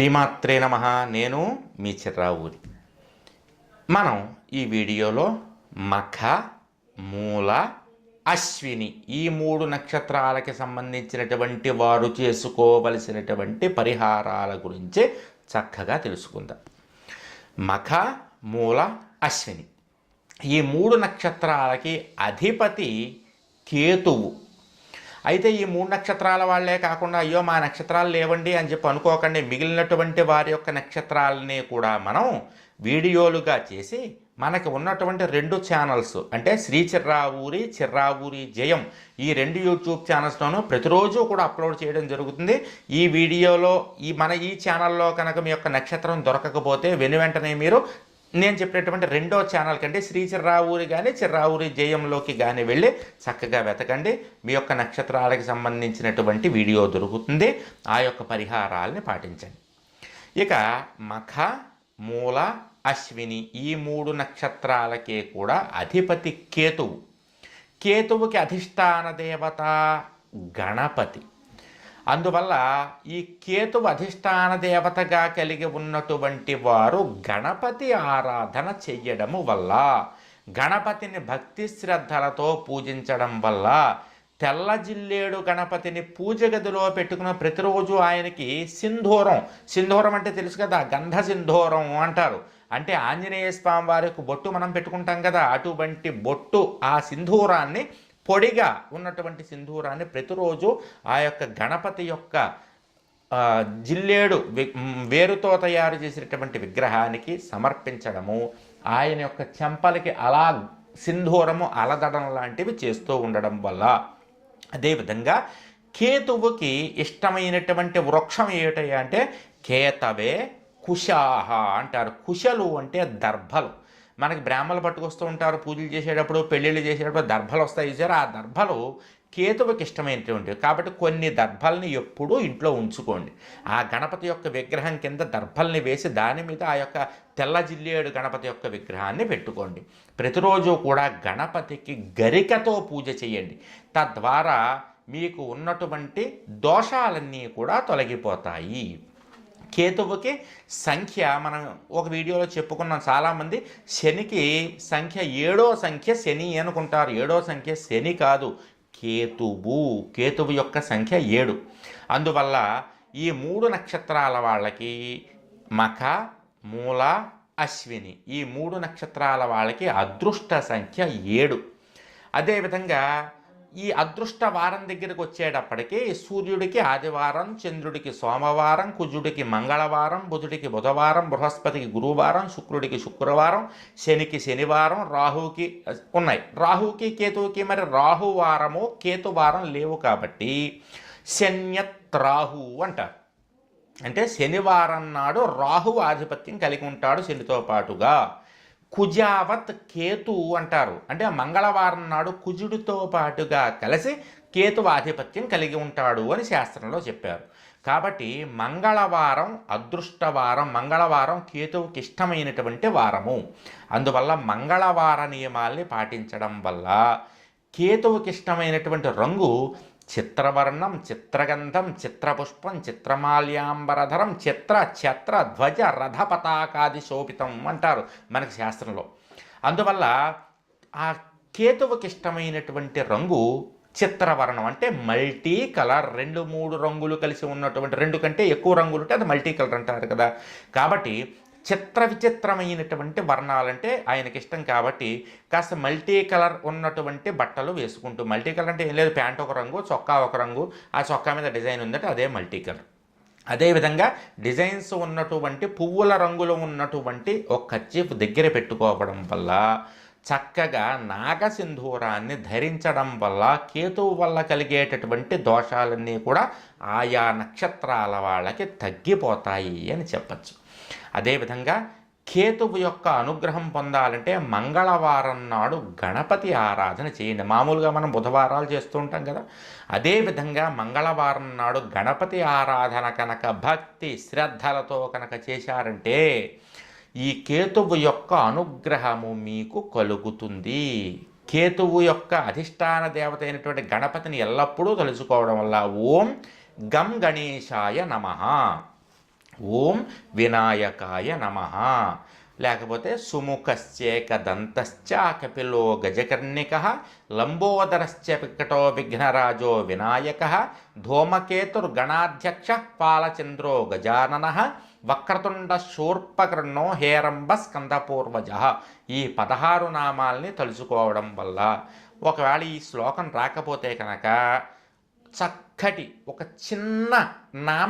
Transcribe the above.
శ్రీమాత్రే నమ. నేను మీ చిర్రావూరి. మనం ఈ వీడియోలో మఖ మూల అశ్విని ఈ మూడు నక్షత్రాలకి సంబంధించినటువంటి వారు చేసుకోవలసినటువంటి పరిహారాల గురించి చక్కగా తెలుసుకుందాం. మఖ మూల అశ్విని ఈ మూడు నక్షత్రాలకి అధిపతి కేతువు. అయితే ఈ మూడు నక్షత్రాల వాళ్ళే కాకుండా అయ్యో మా నక్షత్రాలు లేవండి అని చెప్పి అనుకోకండి. మిగిలినటువంటి వారి యొక్క నక్షత్రాలని కూడా మనం వీడియోలుగా చేసి మనకి ఉన్నటువంటి రెండు ఛానల్స్ అంటే శ్రీ చిర్రావూరి చిర్రావూరి జయం ఈ రెండు యూట్యూబ్ ఛానల్స్లోనూ ప్రతిరోజు కూడా అప్లోడ్ చేయడం జరుగుతుంది. ఈ వీడియోలో ఈ మన ఈ ఛానల్లో కనుక మీ యొక్క నక్షత్రం దొరకకపోతే వెను వెంటనే మీరు నేను చెప్పినటువంటి రెండో ఛానల్ కంటే శ్రీ చిర్రావూరి కానీ చిర్రావూరి జయంలోకి కానీ వెళ్ళి చక్కగా వెతకండి. మీ యొక్క నక్షత్రాలకు సంబంధించినటువంటి వీడియో దొరుకుతుంది. ఆ యొక్క పరిహారాలని పాటించండి. ఇక మఖ మూల అశ్విని ఈ మూడు నక్షత్రాలకే కూడా అధిపతి కేతువు. కేతువుకి అధిష్టాన దేవత గణపతి. అందువల్ల ఈ కేతు అధిష్టాన దేవతగా కలిగి ఉన్నటువంటి వారు గణపతి ఆరాధన చెయ్యడము వల్ల గణపతిని భక్తి శ్రద్ధలతో పూజించడం వల్ల తెల్ల జిల్లేడు గణపతిని పూజ గదిలో పెట్టుకున్న ప్రతిరోజు ఆయనకి సింధూరం. సింధూరం అంటే తెలుసు కదా గంధ సింధూరం అంటారు. అంటే ఆంజనేయ స్వామి వారికి బొట్టు మనం పెట్టుకుంటాం కదా అటువంటి బొట్టు ఆ సింధూరాన్ని పొడిగా ఉన్నటువంటి సింధూరాన్ని ప్రతిరోజు ఆ యొక్క గణపతి యొక్క జిల్లేడు వేరుతో తయారు చేసినటువంటి విగ్రహానికి సమర్పించడము ఆయన యొక్క చెంపలకి అలా సింధూరము అలదడం లాంటివి చేస్తూ ఉండడం వల్ల అదేవిధంగా కేతువుకి ఇష్టమైనటువంటి వృక్షం ఏమిటయ్యా అంటే కేతవే కుశాహ అంటారు. కుశలు అంటే దర్భలు. మనకి బ్రాహ్మలు పట్టుకొస్తూ ఉంటారు పూజలు చేసేటప్పుడు పెళ్ళిళ్ళు చేసేటప్పుడు దర్భలు వస్తాయి. చూసారు ఆ దర్భలు కేతువుకి ఇష్టమైనటువంటివి కాబట్టి కొన్ని దర్భల్ని ఎప్పుడూ ఇంట్లో ఉంచుకోండి. ఆ గణపతి యొక్క విగ్రహం కింద దర్భల్ని వేసి దాని మీద ఆ యొక్క తెల్ల జిల్లేడు గణపతి యొక్క విగ్రహాన్ని పెట్టుకోండి. ప్రతిరోజు కూడా గణపతికి గరికతో పూజ చేయండి. తద్వారా మీకు ఉన్నటువంటి దోషాలన్నీ కూడా తొలగిపోతాయి. కేతువుకి సంఖ్య మనం ఒక వీడియోలో చెప్పుకున్నాం. చాలామంది శనికి సంఖ్య ఏడో సంఖ్య శని అనుకుంటారు. ఏడో సంఖ్య శని కాదు కేతువు. కేతువు యొక్క సంఖ్య ఏడు. అందువల్ల ఈ మూడు నక్షత్రాల వాళ్ళకి మఖ మూల అశ్విని. ఈ మూడు నక్షత్రాల వాళ్ళకి అదృష్ట సంఖ్య ఏడు. అదేవిధంగా ఈ అదృష్ట వారం దగ్గరికి వచ్చేటప్పటికి సూర్యుడికి ఆదివారం చంద్రుడికి సోమవారం కుజుడికి మంగళవారం బుధుడికి బుధవారం బృహస్పతికి గురువారం శుక్రుడికి శుక్రవారం శనికి శనివారం రాహుకి ఉన్నాయి. రాహుకి కేతువుకి మరి రాహువారము కేతువారం లేవు కాబట్టి శన్యత్ రాహు అంటారు. అంటే శనివారం నాడు రాహు ఆధిపత్యం కలిగి ఉంటాడు శనితో పాటుగా. కుజావత్ కేతు అంటారు. అంటే మంగళవారం నాడు కుజుడితో పాటుగా కలిసి కేతు ఆధిపత్యం కలిగి ఉంటాడు అని శాస్త్రంలో చెప్పారు. కాబట్టి మంగళవారం అదృష్టవారం మంగళవారం కేతువుకి ఇష్టమైనటువంటి వారము. అందువల్ల మంగళవార నియమాల్ని పాటించడం వల్ల కేతువుకి ఇష్టమైనటువంటి రంగు చిత్రవర్ణం చిత్రగంధం చిత్రపుష్పం చిత్రమాల్యాంబరధరం చిత్ర ఛత్ర ధ్వజ రథ పతాకాది శోభితం అంటారు మనకి శాస్త్రంలో. అందువల్ల ఆ కేతువుకి ఇష్టమైనటువంటి రంగు చిత్రవర్ణం. అంటే మల్టీ కలర్ రెండు మూడు రంగులు కలిసి ఉన్నటువంటి రెండు కంటే ఎక్కువ రంగులు ఉంటే అది మల్టీ కలర్ అంటారు కదా. కాబట్టి చిత్ర విచిత్రమైనటువంటి వర్ణాలంటే ఆయనకి ఇష్టం కాబట్టి కాస్త మల్టీ కలర్ ఉన్నటువంటి బట్టలు వేసుకుంటూ మల్టీ కలర్ అంటే ఏం లేదు ప్యాంట్ ఒక రంగు చొక్కా ఒక రంగు ఆ చొక్కా మీద డిజైన్ ఉందంటే అదే మల్టీ కలర్. అదేవిధంగా డిజైన్స్ ఉన్నటువంటి పువ్వుల రంగులో ఉన్నటువంటి ఒక కర్చీఫ్ దగ్గర పెట్టుకోవడం వల్ల చక్కగా నాగసింధూరాన్ని ధరించడం వల్ల కేతువు వల్ల కలిగేటటువంటి దోషాలన్నీ కూడా ఆయా నక్షత్రాల వాళ్ళకి తగ్గిపోతాయి అని చెప్పచ్చు. అదేవిధంగా కేతువు యొక్క అనుగ్రహం పొందాలంటే మంగళవారం నాడు గణపతి ఆరాధన చేయండి. మామూలుగా మనం బుధవారాలు చేస్తూ ఉంటాం కదా. అదేవిధంగా మంగళవారం నాడు గణపతి ఆరాధన కనుక భక్తి శ్రద్ధలతో కనుక చేశారంటే ఈ కేతువు యొక్క అనుగ్రహము మీకు కలుగుతుంది. కేతువు యొక్క అధిష్టాన దేవత అయినటువంటి గణపతిని ఎల్లప్పుడూ తలుచుకోవడం వల్ల ఓం గం గణేశాయ నమః. ఓం వినాయకాయ నమ. లేకపోతే సుముఖశ్చేక దంతశ్చ కపిలో గజకర్ణిక లంబోదరశ్చ పికటో విఘ్నరాజో వినాయక ధూమకేతుర్గణాధ్యక్ష పాలచంద్రో గజానన వక్రతుండ శూర్పకర్ణో హేరంబ స్కందపూర్వజ. ఈ పదహారు నామాల్ని తలుచుకోవడం వల్ల ఒకవేళ ఈ శ్లోకం రాకపోతే కనుక చక్కటి ఒక చిన్న నామ